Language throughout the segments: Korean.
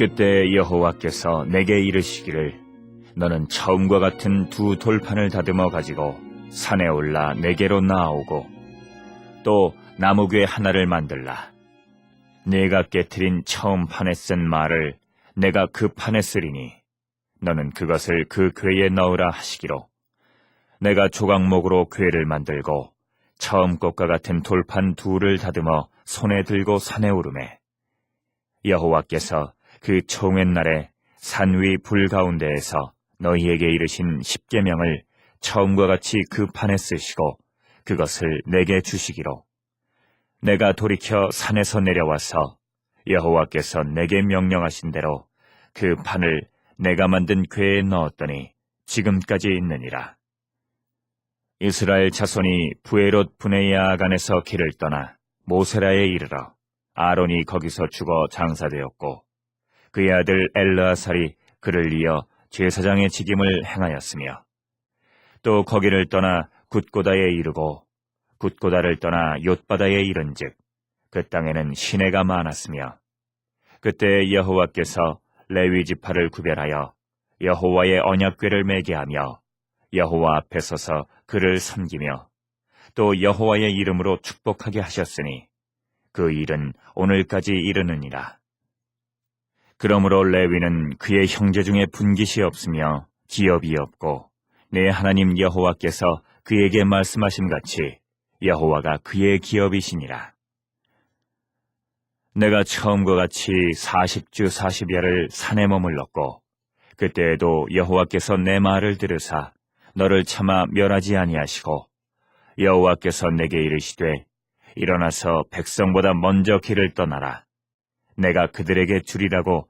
그때 여호와께서 내게 이르시기를 너는 처음과 같은 두 돌판을 다듬어 가지고 산에 올라 내게로 나아오고 또 나무괴 하나를 만들라. 내가 깨트린 처음 판에 쓴 말을 내가 그 판에 쓰리니 너는 그것을 그 괴에 넣으라 하시기로 내가 조각목으로 괴를 만들고 처음 것과 같은 돌판 둘을 다듬어 손에 들고 산에 오르매 여호와께서 그 총회 날에 산 위 불 가운데에서 너희에게 이르신 십계명을 처음과 같이 그 판에 쓰시고 그것을 내게 주시기로 내가 돌이켜 산에서 내려와서 여호와께서 내게 명령하신 대로 그 판을 내가 만든 궤에 넣었더니 지금까지 있느니라. 이스라엘 자손이 부에롯 분해야간에서 길을 떠나 모세라에 이르러 아론이 거기서 죽어 장사되었고 그의 아들 엘르아살이 그를 이어 제사장의 직임을 행하였으며 또 거기를 떠나 굿고다에 이르고 굿고다를 떠나 욤바다에 이른즉 그 땅에는 시내가 많았으며 그때 여호와께서 레위 지파를 구별하여 여호와의 언약궤를 매게 하며 여호와 앞에 서서 그를 섬기며 또 여호와의 이름으로 축복하게 하셨으니 그 일은 오늘까지 이르느니라. 그러므로 레위는 그의 형제 중에 분깃이 없으며 기업이 없고 내 하나님 여호와께서 그에게 말씀하신 같이 여호와가 그의 기업이시니라. 내가 처음과 같이 사십주 사십여를 산에 머물렀고 그때에도 여호와께서 내 말을 들으사 너를 차마 멸하지 아니하시고 여호와께서 내게 이르시되 일어나서 백성보다 먼저 길을 떠나라. 내가 그들에게 주리라고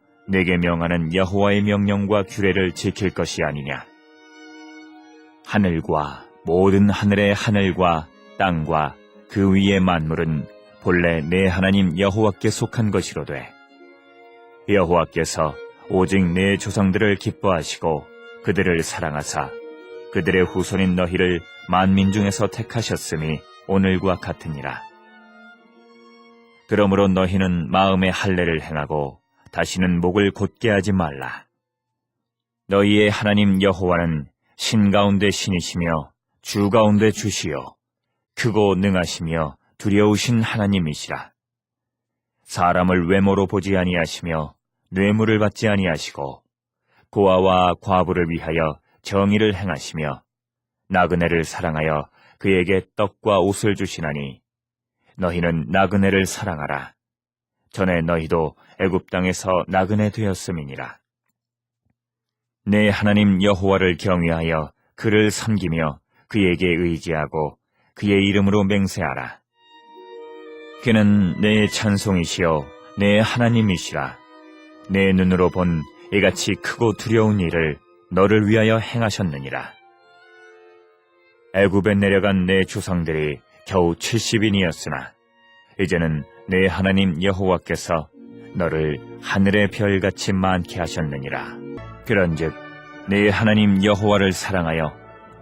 내게 명하는 여호와의 명령과 규례를 지킬 것이 아니냐. 하늘과 모든 하늘의 하늘과 땅과 그 위의 만물은 본래 내 하나님 여호와께 속한 것이로되 여호와께서 오직 내 조상들을 기뻐하시고 그들을 사랑하사 그들의 후손인 너희를 만민 중에서 택하셨음이 오늘과 같으니라. 그러므로 너희는 마음의 할례를 행하고 다시는 목을 곧게 하지 말라. 너희의 하나님 여호와는 신 가운데 신이시며 주 가운데 주시요 크고 능하시며 두려우신 하나님이시라. 사람을 외모로 보지 아니하시며 뇌물을 받지 아니하시고 고아와 과부를 위하여 정의를 행하시며 나그네를 사랑하여 그에게 떡과 옷을 주시나니 너희는 나그네를 사랑하라. 전에 너희도 애굽 땅에서 나그네 되었음이니라. 내 하나님 여호와를 경외하여 그를 섬기며 그에게 의지하고 그의 이름으로 맹세하라. 그는 내 찬송이시여 내 하나님이시라. 내 눈으로 본 이같이 크고 두려운 일을 너를 위하여 행하셨느니라. 애굽에 내려간 내 조상들이 겨우 70인이었으나 이제는 내 하나님 여호와께서 너를 하늘의 별같이 많게 하셨느니라. 그런즉 내 하나님 여호와를 사랑하여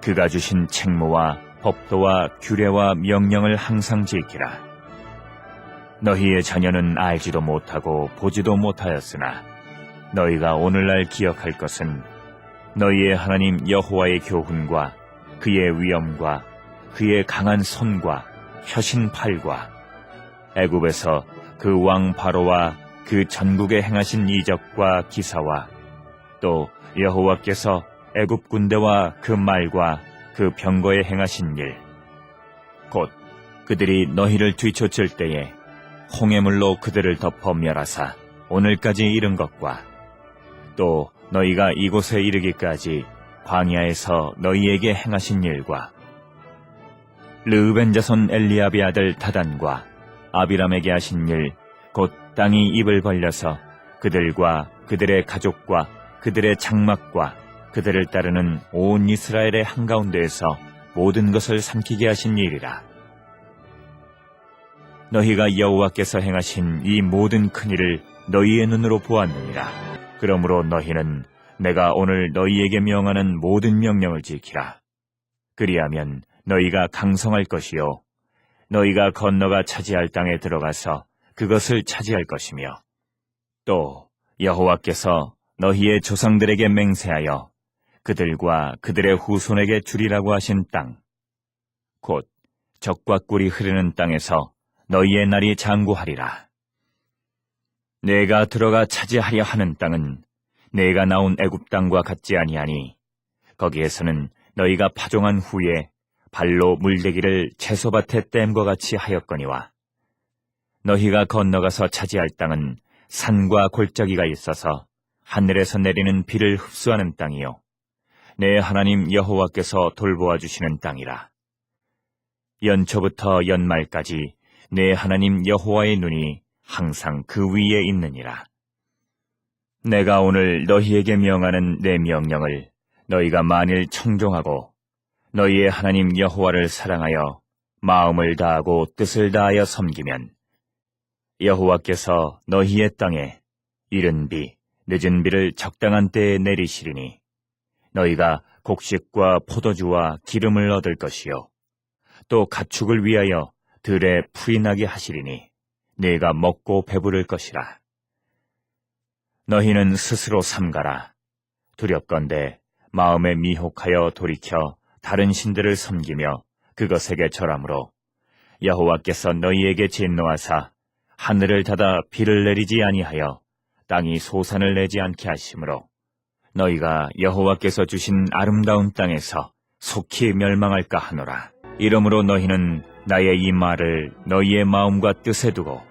그가 주신 책무와 법도와 규례와 명령을 항상 지키라. 너희의 자녀는 알지도 못하고 보지도 못하였으나 너희가 오늘날 기억할 것은 너희의 하나님 여호와의 교훈과 그의 위엄과 그의 강한 손과 혀신 팔과 애굽에서 그 왕 바로와 그 전국에 행하신 이적과 기사와 또 여호와께서 애굽 군대와 그 말과 그 병거에 행하신 일. 곧 그들이 너희를 뒤쫓을 때에 홍해물로 그들을 덮어 멸하사 오늘까지 이른 것과 또 너희가 이곳에 이르기까지 광야에서 너희에게 행하신 일과 르우벤 자손 엘리아비 아들 다단과 아비람에게 하신 일 곧 땅이 입을 벌려서 그들과 그들의 가족과 그들의 장막과 그들을 따르는 온 이스라엘의 한가운데에서 모든 것을 삼키게 하신 일이라. 너희가 여호와께서 행하신 이 모든 큰 일을 너희의 눈으로 보았느니라. 그러므로 너희는 내가 오늘 너희에게 명하는 모든 명령을 지키라. 그리하면 너희가 강성할 것이요. 너희가 건너가 차지할 땅에 들어가서 그것을 차지할 것이며 또 여호와께서 너희의 조상들에게 맹세하여 그들과 그들의 후손에게 주리라고 하신 땅, 곧 적과 꿀이 흐르는 땅에서 너희의 날이 장구하리라. 내가 들어가 차지하려 하는 땅은 내가 나온 애굽 땅과 같지 아니하니 거기에서는 너희가 파종한 후에 발로 물대기를 채소밭에 댐과 같이 하였거니와 너희가 건너가서 차지할 땅은 산과 골짜기가 있어서 하늘에서 내리는 비를 흡수하는 땅이요. 내 하나님 여호와께서 돌보아 주시는 땅이라. 연초부터 연말까지 내 하나님 여호와의 눈이 항상 그 위에 있느니라. 내가 오늘 너희에게 명하는 내 명령을 너희가 만일 청종하고 너희의 하나님 여호와를 사랑하여 마음을 다하고 뜻을 다하여 섬기면 여호와께서 너희의 땅에 이른 비, 늦은 비를 적당한 때에 내리시리니 너희가 곡식과 포도주와 기름을 얻을 것이요 또 가축을 위하여 들에 풀이 나게 하시리니 네가 먹고 배부를 것이라. 너희는 스스로 삼가라. 두렵건대 마음에 미혹하여 돌이켜 다른 신들을 섬기며 그것에게 절함으로 여호와께서 너희에게 진노하사 하늘을 닫아 비를 내리지 아니하여 땅이 소산을 내지 않게 하심으로 너희가 여호와께서 주신 아름다운 땅에서 속히 멸망할까 하노라. 이러므로 너희는 나의 이 말을 너희의 마음과 뜻에 두고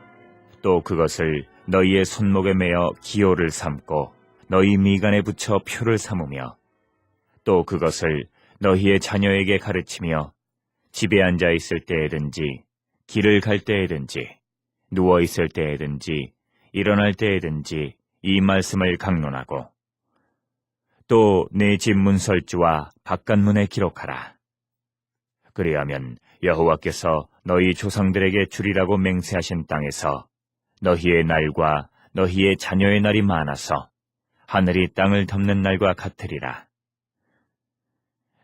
또 그것을 너희의 손목에 매어 기호를 삼고 너희 미간에 붙여 표를 삼으며 또 그것을 너희의 자녀에게 가르치며 집에 앉아 있을 때에든지 길을 갈 때에든지 누워 있을 때에든지 일어날 때에든지 이 말씀을 강론하고 또 내 집 문설주와 바깥문에 기록하라. 그리하면 여호와께서 너희 조상들에게 주리라고 맹세하신 땅에서 너희의 날과 너희의 자녀의 날이 많아서 하늘이 땅을 덮는 날과 같으리라.